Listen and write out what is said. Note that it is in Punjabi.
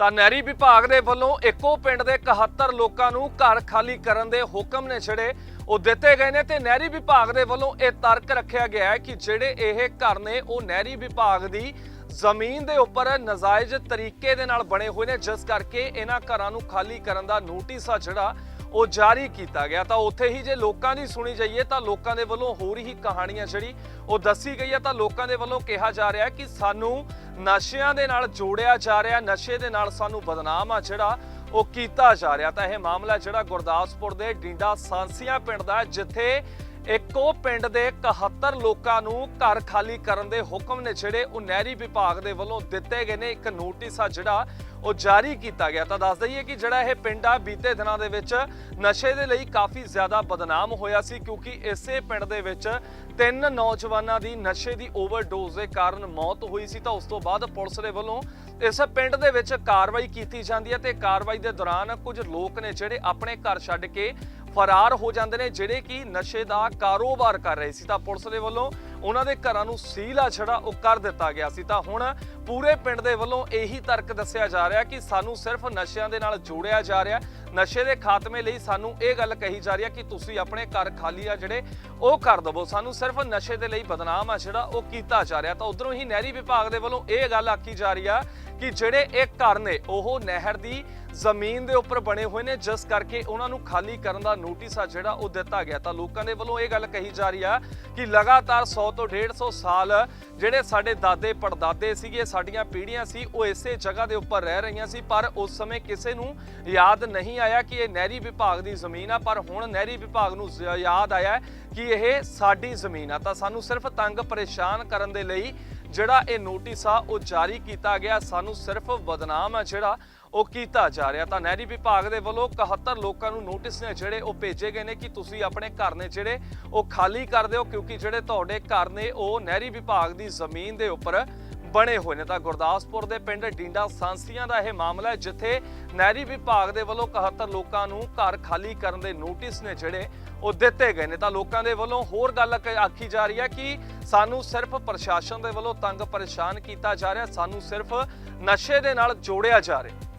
ਤਾਂ ਨਹਿਰੀ ਵਿਭਾਗ ਦੇ ਵੱਲੋਂ ਇੱਕੋ ਪਿੰਡ ਦੇ 71 ਲੋਕਾਂ ਨੂੰ ਘਰ ਖਾਲੀ ਕਰਨ ਦੇ ਹੁਕਮ ਨੇ ਜਿਹੜੇ ਉਹ ਦਿੱਤੇ ਗਏ ਨੇ ਤੇ ਨਹਿਰੀ ਵਿਭਾਗ ਦੇ ਵੱਲੋਂ ਇਹ ਤਰਕ ਰੱਖਿਆ ਗਿਆ ਹੈ ਕਿ ਜਿਹੜੇ ਇਹ ਘਰ ਨੇ, ਉਹ ਨਹਿਰੀ ਵਿਭਾਗ ਦੀ ਜ਼ਮੀਨ ਦੇ ਉੱਪਰ ਨਜਾਇਜ਼ ਤਰੀਕੇ ਦੇ ਨਾਲ ਬਣੇ ਹੋਏ ਨੇ, ਜਿਸ ਕਰਕੇ ਇਹਨਾਂ ਘਰਾਂ ਨੂੰ ਖਾਲੀ ਕਰਨ ਦਾ ਨੋਟਿਸ ਆ ਜਿਹੜਾ, ਉਹ ਜਾਰੀ ਕੀਤਾ ਗਿਆ। ਤਾਂ ਉੱਥੇ ਹੀ ਜੇ ਲੋਕਾਂ ਦੀ ਸੁਣੀ ਜਾਈਏ ਤਾਂ ਲੋਕਾਂ ਦੇ ਵੱਲੋਂ ਹੋਰ ਹੀ ਕਹਾਣੀਆਂ ਜਿਹੜੀ ਉਹ ਦੱਸੀ ਗਈ ਹੈ। ਤਾਂ ਲੋਕਾਂ ਦੇ ਵੱਲੋਂ ਕਿਹਾ ਜਾ ਰਿਹਾ ਹੈ ਕਿ ਸਾਨੂੰ ਨਸ਼ਿਆਂ ਦੇ ਨਾਲ ਜੋੜਿਆ ਜਾ ਰਿਹਾ, ਨਸ਼ੇ ਦੇ ਨਾਲ ਸਾਨੂੰ ਬਦਨਾਮ ਆ ਜਿਹੜਾ ਉਹ ਕੀਤਾ ਜਾ ਰਿਹਾ। ਤਾਂ ਇਹ ਮਾਮਲਾ ਜਿਹੜਾ ਗੁਰਦਾਸਪੁਰ ਦੇ ਡਿੰਡਾ ਸਾਂਸੀਆਂ ਪਿੰਡ ਦਾ ਜਿੱਥੇ ਇੱਕੋ ਪਿੰਡ ਦੇ 71 ਲੋਕਾਂ ਨੂੰ ਘਰ ਖਾਲੀ ਕਰਨ ਦੇ ਹੁਕਮ ਨੇ ਜਿਹੜੇ ਉਹ ਨਹਿਰੀ ਵਿਭਾਗ ਦੇ ਵੱਲੋਂ ਦਿੱਤੇ ਗਏ ਨੇ। ਇੱਕ ਨੋਟਿਸ ਆ ਜਿਹੜਾ ਉਹ ਜਾਰੀ ਕੀਤਾ ਗਿਆ। ਤਾਂ ਦੱਸ ਦਈਏ ਕਿ ਜਿਹੜਾ ਇਹ ਪਿੰਡ ਆ, ਬੀਤੇ ਦਿਨਾਂ ਦੇ ਵਿੱਚ ਨਸ਼ੇ ਦੇ ਲਈ ਕਾਫੀ ਜ਼ਿਆਦਾ ਬਦਨਾਮ ਹੋਇਆ ਸੀ ਕਿਉਂਕਿ ਇਸੇ ਪਿੰਡ ਦੇ ਵਿੱਚ ਤਿੰਨ ਨੌਜਵਾਨਾਂ ਦੀ ਨਸ਼ੇ ਦੀ ਓਵਰਡੋਜ਼ ਦੇ ਕਾਰਨ ਮੌਤ ਹੋਈ ਸੀ। ਤਾਂ ਉਸ ਤੋਂ ਬਾਅਦ ਪੁਲਿਸ ਦੇ ਵੱਲੋਂ ਇਸ ਪਿੰਡ ਦੇ ਵਿੱਚ ਕਾਰਵਾਈ ਕੀਤੀ ਜਾਂਦੀ ਹੈ ਤੇ ਕਾਰਵਾਈ ਦੇ ਦੌਰਾਨ ਕੁਝ ਲੋਕ ਨੇ ਜਿਹੜੇ ਆਪਣੇ ਘਰ ਛੱਡ ਕੇ ਫਰਾਰ ਹੋ ਜਾਂਦੇ ਨੇ, ਜਿਹੜੇ ਕਿ ਨਸ਼ੇ ਦਾ ਕਾਰੋਬਾਰ ਕਰ ਰਹੇ ਸੀ। ਤਾਂ ਪੁਲਿਸ ਦੇ ਵੱਲੋਂ ਉਹਨਾਂ ਦੇ ਘਰਾਂ ਨੂੰ ਸੀਲ ਆ ਛੜਾ, ਉਹ ਕਰ ਦਿੱਤਾ ਗਿਆ ਸੀ। ਤਾਂ ਹੁਣ ਪੂਰੇ ਪਿੰਡ ਦੇ ਵੱਲੋਂ ਇਹੀ ਤਰਕ ਦੱਸਿਆ ਜਾ ਰਿਹਾ ਕਿ ਸਾਨੂੰ ਸਿਰਫ ਨਸ਼ਿਆਂ ਦੇ ਨਾਲ ਜੋੜਿਆ ਜਾ ਰਿਹਾ। ਨਸ਼ੇ ਦੇ ਖਾਤਮੇ ਲਈ ਸਾਨੂੰ ਇਹ ਗੱਲ ਕਹੀ ਜਾ ਰਹੀ ਹੈ ਕਿ ਤੁਸੀਂ ਆਪਣੇ ਘਰ ਖਾਲੀ ਆ ਜਿਹੜੇ, ਉਹ ਕਰ ਦਵੋ। ਸਾਨੂੰ ਸਿਰਫ ਨਸ਼ੇ ਦੇ ਲਈ ਬਦਨਾਮ ਆ ਜਿਹੜਾ ਉਹ ਕੀਤਾ ਜਾ ਰਿਹਾ। ਤਾਂ ਉਧਰੋਂ ਹੀ ਨਹਿਰੀ ਵਿਭਾਗ ਦੇ ਵੱਲੋਂ ਇਹ ਗੱਲ ਆਖੀ ਜਾ ਰਹੀ ਆ ਕਿ ਜਿਹੜੇ ਇਹ ਘਰ ਨੇ, ਉਹ ਨਹਿਰ ਦੀ ਜ਼ਮੀਨ ਦੇ ਉੱਪਰ ਬਣੇ ਹੋਏ ਨੇ, ਜਿਸ ਕਰਕੇ ਉਹਨਾਂ ਨੂੰ ਖਾਲੀ ਕਰਨ ਦਾ ਨੋਟਿਸ ਆ ਜਿਹੜਾ ਉਹ ਦਿੱਤਾ ਗਿਆ। ਤਾਂ ਲੋਕਾਂ ਦੇ ਵੱਲੋਂ ਇਹ ਗੱਲ ਕਹੀ ਜਾ ਰਹੀ ਆ ਕਿ ਲਗਾਤਾਰ 100 ਤੋਂ 150 ਸਾਲ ਜਿਹੜੇ ਸਾਡੇ ਦਾਦੇ ਪੜਦਾਦੇ ਸੀਗੇ, ਸਾਡੀਆਂ ਪੀੜ੍ਹੀਆਂ ਸੀ, ਉਹ ਇਸੇ ਜਗ੍ਹਾ ਦੇ ਉੱਪਰ ਰਹਿ ਰਹੀਆਂ ਸੀ, ਪਰ ਉਸ ਸਮੇਂ ਕਿਸੇ ਨੂੰ ਯਾਦ ਨਹੀਂ ਆਇਆ ਕਿ ਇਹ ਨਹਿਰੀ ਵਿਭਾਗ ਦੀ ਜ਼ਮੀਨ ਆ, ਪਰ ਹੁਣ ਨਹਿਰੀ ਵਿਭਾਗ ਨੂੰ ਯਾਦ ਆਇਆ ਕਿ ਇਹ ਸਾਡੀ ਜ਼ਮੀਨ ਆ। ਤਾਂ ਸਾਨੂੰ ਸਿਰਫ ਤੰਗ ਪਰੇਸ਼ਾਨ ਕਰਨ ਦੇ ਲਈ ਜਿਹੜਾ ਇਹ ਨੋਟਿਸ ਆ, ਉਹ ਜਾਰੀ ਕੀਤਾ ਗਿਆ। ਸਾਨੂੰ ਸਿਰਫ ਬਦਨਾਮ ਆ ਜਿਹੜਾ ਉਹ ਕੀਤਾ ਜਾ ਰਿਹਾ। ਤਾਂ ਨਹਿਰੀ ਵਿਭਾਗ ਦੇ ਵੱਲੋਂ 71 ਲੋਕਾਂ ਨੂੰ ਨੋਟਿਸ ਨੇ ਜਿਹੜੇ ਉਹ ਭੇਜੇ ਗਏ ਨੇ ਕਿ ਤੁਸੀਂ ਆਪਣੇ ਘਰ ਨੇ ਜਿਹੜੇ ਉਹ ਖਾਲੀ ਕਰ ਦਿਓ, ਕਿਉਂਕਿ ਜਿਹੜੇ ਤੁਹਾਡੇ ਘਰ ਨੇ, ਉਹ ਨਹਿਰੀ ਵਿਭਾਗ ਦੀ ਜ਼ਮੀਨ ਦੇ ਉੱਪਰ ਬਣੇ ਹੋਏ ਨੇ ਤਾਂ ਗੁਰਦਾਸਪੁਰ ਦੇ ਪਿੰਡ ਡੀਂਡਾ ਸਾਂਸੀਆਂ ਦਾ ਇਹ ਮਾਮਲਾ ਹੈ, ਜਿੱਥੇ ਨਹਿਰੀ ਵਿਭਾਗ ਦੇ ਵੱਲੋਂ 71 ਲੋਕਾਂ ਨੂੰ ਘਰ ਖਾਲੀ ਕਰਨ ਦੇ ਨੋਟਿਸ ਨੇ ਜਿਹੜੇ ਉਹ ਦਿੱਤੇ ਗਏ ਨੇ। ਤਾਂ ਲੋਕਾਂ ਦੇ ਵੱਲੋਂ ਹੋਰ ਗੱਲ ਆਖੀ ਜਾ ਰਹੀ ਹੈ ਕਿ ਸਾਨੂੰ ਸਿਰਫ ਪ੍ਰਸ਼ਾਸਨ ਦੇ ਵੱਲੋਂ ਤੰਗ ਪਰੇਸ਼ਾਨ ਕੀਤਾ ਜਾ ਰਿਹਾ, ਸਾਨੂੰ ਸਿਰਫ ਨਸ਼ੇ ਦੇ ਨਾਲ ਜੋੜਿਆ ਜਾ ਰਿਹਾ।